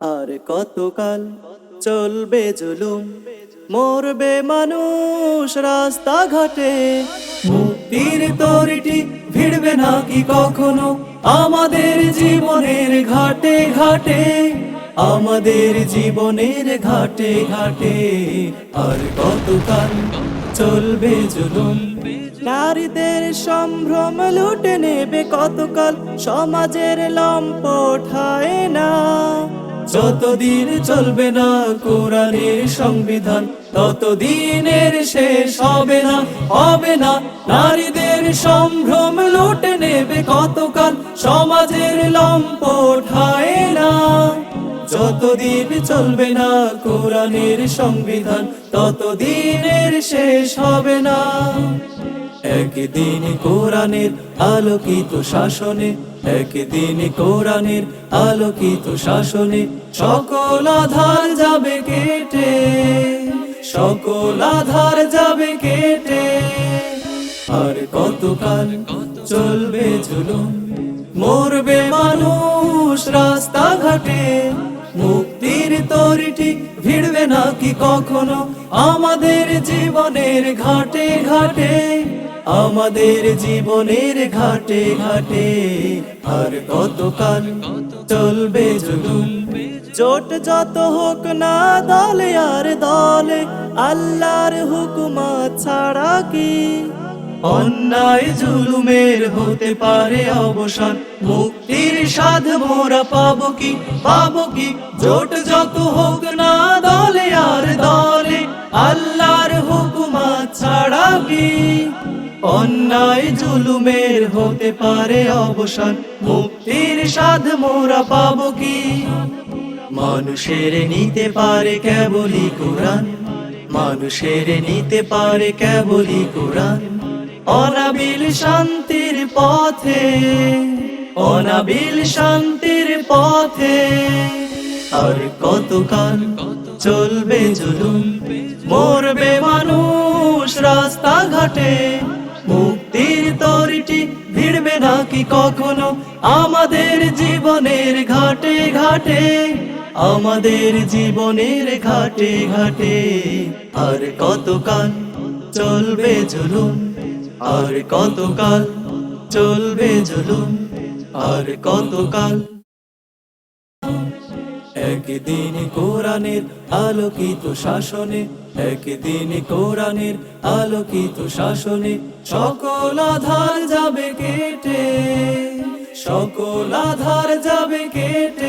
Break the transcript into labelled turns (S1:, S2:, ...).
S1: আর কতকাল চলবে জুলুম? মরবে মানুষ রাস্তাঘাটে। মুক্তির তরিটি ভিড়বে নাকি কখনো? আমাদের জীবনের ঘাটে ঘাটে, আমাদের জীবনের ঘাটে ঘাটে। আর কতকাল চলবে জুলুম? নারীদের সম্ভ্রম লুটে নেবে কতকাল? সমাজের লম্পঠায় না। যতদিন চলবে না কোরআনের সংবিধান, ততদিনের শেষ হবে না হবে না। নারীদের সম্ভ্রম লুটে নেবে কতকাল? সমাজের লম্পঠায় না যতদিন চলবে না কোরআনের সংবিধান, ততদিনের শেষ হবে না। একদিন কোরআনের আলোকিত শাসনে, একদিন কোরআনের আলোকিত শাসনে সকল আধার যাবে কেটে, সকল আধার যাবে কেটে। আর কতকাল চলবে জুলুম, মরবে মানুষ রাস্তাঘাটে। মুক্তির তরিটি ভিড়বে নাকি কখনো? আমাদের জীবনের ঘাটে ঘাটে, আমাদের জীবনের ঘাটে ঘাটে। আর কতকাল চলবে জুলুম? জোট যত হোক না দলে আর দলে, আল্লাহর হুকুমত ছাড়া কি অন্যায় জুলুমের হতে পারে অবসান। মুক্তির সাধ মোরা পাব কি? পাবো কি? জোট যত হোক না দলে আর দলে, আল্লাহর হুকুমা ছাড়া কি? অন্যায় জুলুমের হতে পারে অবসান। মুক্তির সাধ মোরা পাব কি? মানুষের নিতে পারে কেবলই কোরআন। মানুষের নিতে পারে কেবলই কোরআন। অনাবিল শান্তির পথে, অনাবিল শান্তির পথে। আর কতকাল চলবে জুলুম, মরবে মানুষ রাস্তাঘাটে। মুক্তির তরিটি ভিড়বে নাকি কখনো আমাদের জীবনের ঘাটে ঘাটে? আমাদের জীবনের ঘাটে ঘাটে। আর কতকাল চলবে জুলুম আর কতকাল চলবে জুলুম? আর কতকাল? একদিন কোরআনের আলোকিত শাসনে, একদিন কোরআনের আলোকিত শাসনে সকল আধার যাবে কেটে, সকল আধার যাবে কেটে।